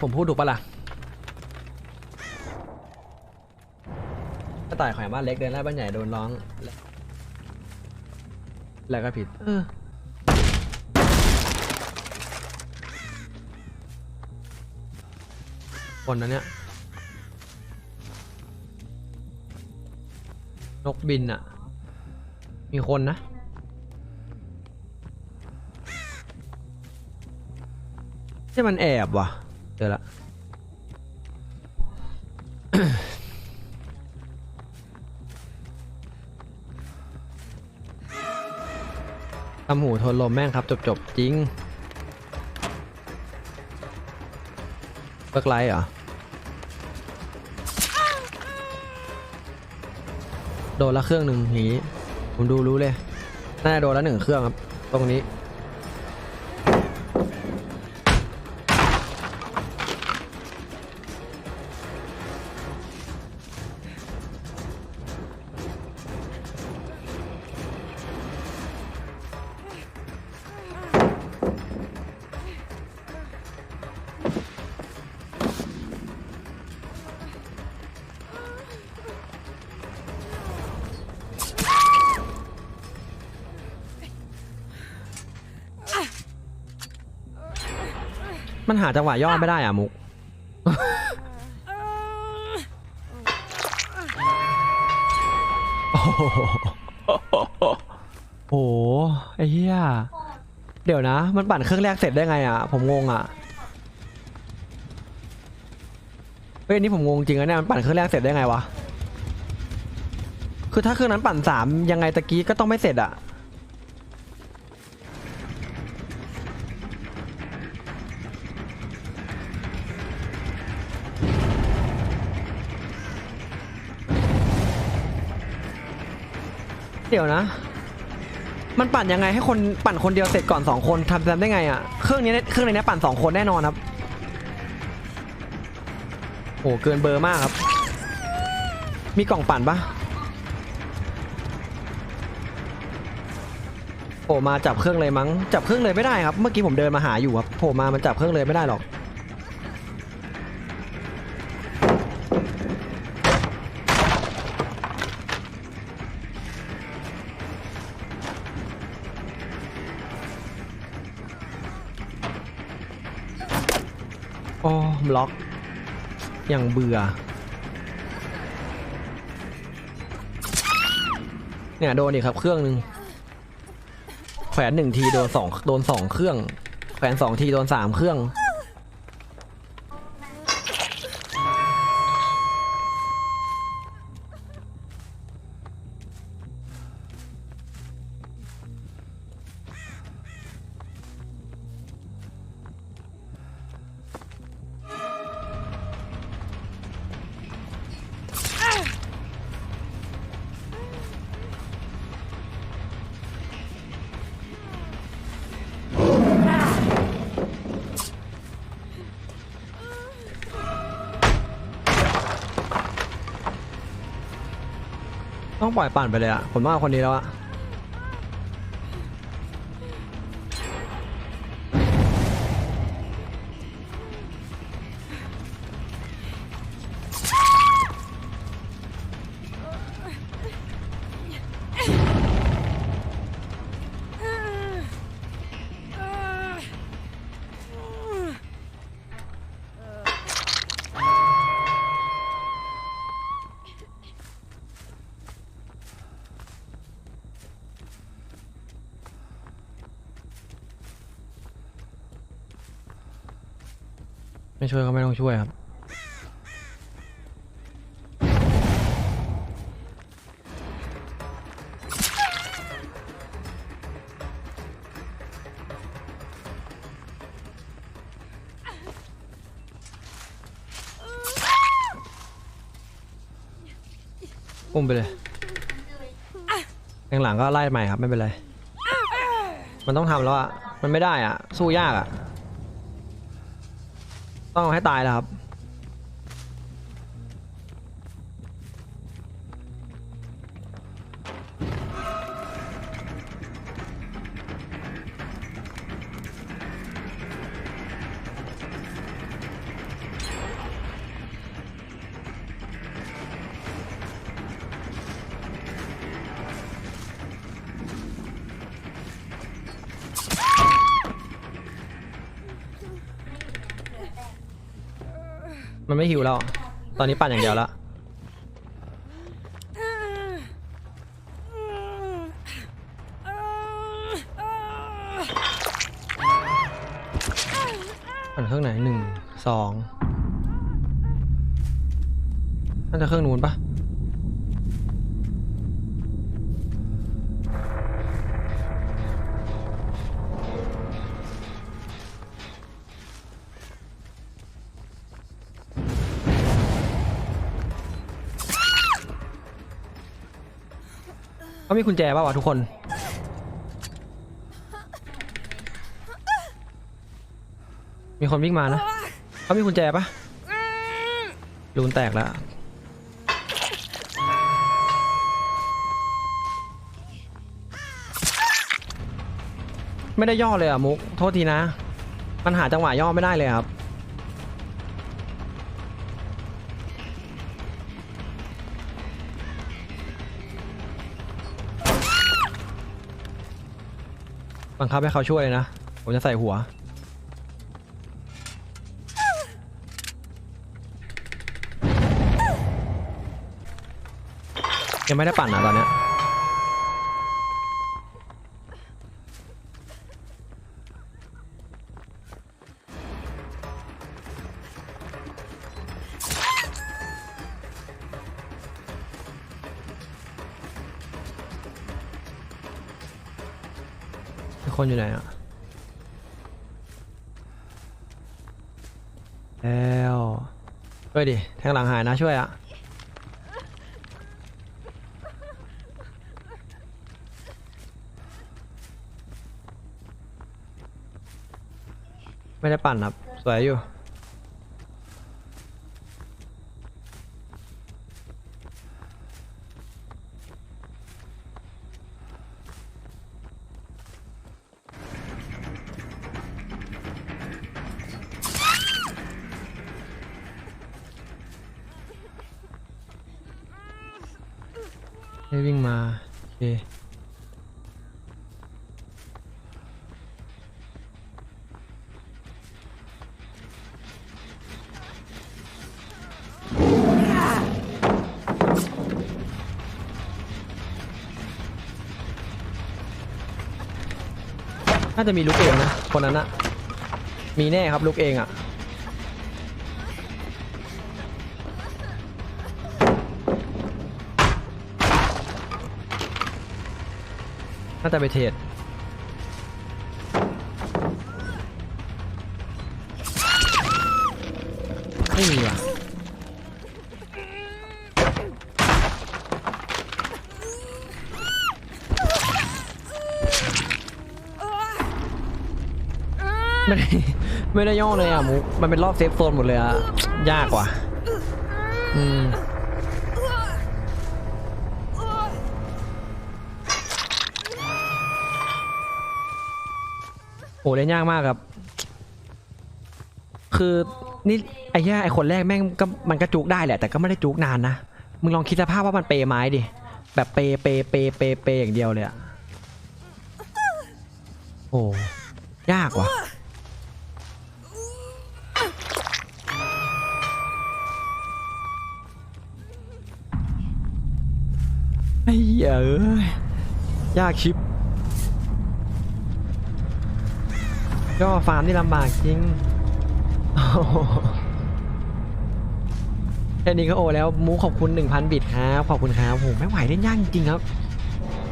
ผมพูดถูกปะล่ะกระต่ายแขวนบ้านเล็กเดินไล่บ้านใหญ่โดนร้อง แล้วก็ผิด เออคนนั้นเนี่ย นกบินอะมีคนนะที่มันแอบว่ะ เจอละ ทำหูทนลมแม่งครับ จบจบจริงเบิกไลท์เหรอ โดนละเครื่องหนึ่งอย่างนี้ ผมดูรู้เลย น่าโดนละหนึ่งเครื่องครับ ตรงนี้ มันหาจังหวะย่อไม่ได้อะมุก โอ้โหโอ้โหไอ้เหี้ย เดี๋ยวนะ มันปั่นเครื่องแรกเสร็จได้ไงอะ ผมงงอะ เฮ้ยอันนี้ผมงงจริงนะเนี่ย มันปั่นเครื่องแรกเสร็จได้ไงวะ คือถ้าเครื่องนั้นปั่นสามยังไงตะกี้ก็ต้องไม่เสร็จอะ เดี๋ยวนะ มันปั่นยังไงให้คนปั่นคนเดียวเสร็จก่อนสองคนทำทำได้ไงอะ่ะ เครื่องนี้เครื่องในนี้ปั่นสองคนแน่นอนครับ โอ้เกินเบอร์มากครับ มีกล่องปั่นปะโผล่มาจับเครื่องเลยมั้ง จับเครื่องเลยไม่ได้ครับ เมื่อกี้ผมเดินมาหาอยู่ครับ โผล่มามันจับเครื่องเลยไม่ได้หรอก บล็อก อย่างเบื่อ เนี่ยโดนอีกครับเครื่องหนึ่งแขวนหนึ่งทีโดนสองโดนสองเครื่อง แขวนสองทีโดนสามเครื่อง ต้องปล่อยปั่นไปเลยอะผมว่าคนนี้แล้วอะ ช่วยก็ไม่ต้องช่วยครับอุ้มไปเลยข้างหลังก็ไล่ใหม่ครับ ไม่เป็นไร มันต้องทำแล้วอะมันไม่ได้อะสู้ยากอะ ต้องเอาให้ตายแล้วครับ มันไม่หิวแล้ว ตอนนี้ปั่นอย่างเดียวแล้วปั่นเครื่องไหนหนึ่งสองน่าจะเครื่องนู้นปะ เขามีกุญแจป่าวะทุกคน มีคนวิ่งมานะเขามีกุญแจปะรูนแตกแล้ว ไม่ได้ย่อเลยอะมุก โทษทีนะ มันหาจังหวะย่อไม่ได้เลยครับ บังคับให้เขาช่วยเลยนะ ผมจะใส่หัว ยังไม่ได้ปั่นอะตอนเนี้ย คนอยู่ไหนอะ แล้วช่วยดิ แทงหลังหายนะช่วยอะ ไม่ได้ปั่นครับ สวยอยู่ วิ่งมา โอเคน่าจะมีลุกเองนะ คนนั้นอะมีแน่ครับลุกเองอะ น่าจะไปเทรดไม่มีว่ะไม่ได้ไม่ได้ย่อเลยอะมุกมันเป็นรอบเซฟโซนหมดเลยอะ ยากว่ะ อืม โหเล่นยากมากครับ คือนี่ไอ้แย่ไอ้คนแรกแม่งก็มันก็จุกได้แหละ แต่ก็ไม่ได้จุกนานนะ มึงลองคิดสภาพว่ามันเปย์ไม้ดิ แบบเปย์เปย์เปย์เปย์เปย์อย่างเดียวเลยอะโอ้ยากว่ะไอ้เหี้ยเอ้ยยากชิ ก็ฟาร์มนี่ลำบากจริงอ้โหแค่นี้ก็โอแล้วมูขอบคุณ 1,000 บิตครับขอบคุณครับโหไม่ไหวเล่นยากจริงครับ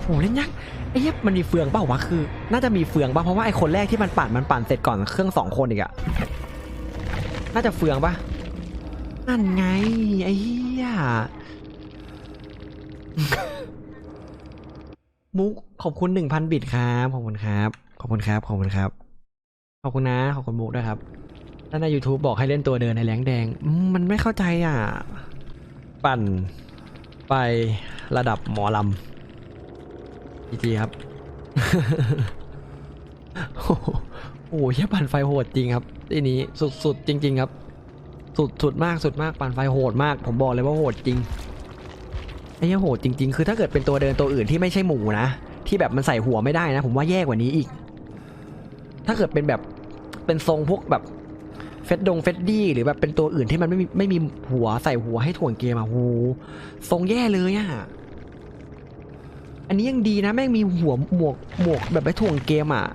โหเล่นยากไอ้เหี้ยมันมีเฟืองเปล่าวะคือ น่าจะมีเฟืองป่ะเพราะว่าไอ้คนแรกที่มันปั่นมันปั่นเสร็จก่อนเครื่องสองคนอีกอะน่าจะเฟืองป่ะนั่นไงไอ้เหี้ยมุกขอบคุณหนึ่งพันบิตครับขอบคุณครับ ขอบคุณครับขอบคุณครับ ขอบคุณนะ ขอบคุณมุกด้วยครับถ้าใน YouTube บอกให้เล่นตัวเดินในแรงแดง มันไม่เข้าใจอะ ปั่นไประดับหมอลำจีจีครับ โอ้โหโอ้โหเหี้ยปั่นไฟโหดจริงครับทีนี้สุดๆจริง ๆ ครับ สุดสุดมากสุดมากปั่นไฟโหดมาก ผมบอกเลยว่าโหดจริงไอ้เหี้ยโหดจริง ๆ คือถ้าเกิดเป็นตัวเดินตัวอื่นที่ไม่ใช่หมูนะ ที่แบบมันใส่หัวไม่ได้นะ ผมว่าแย่กว่านี้อีก ถ้าเกิดเป็นแบบเป็นทรงพวกแบบเฟสดงเฟสดี้หรือแบบเป็นตัวอื่นที่มันไม่มีไม่มีหัวใส่หัวให้ถ่วงเกมอะหูทรงแย่เลยอะอันนี้ยังดีนะแม่งมีหัวหมวกหมวกแบบไปถ่วงเกมอะ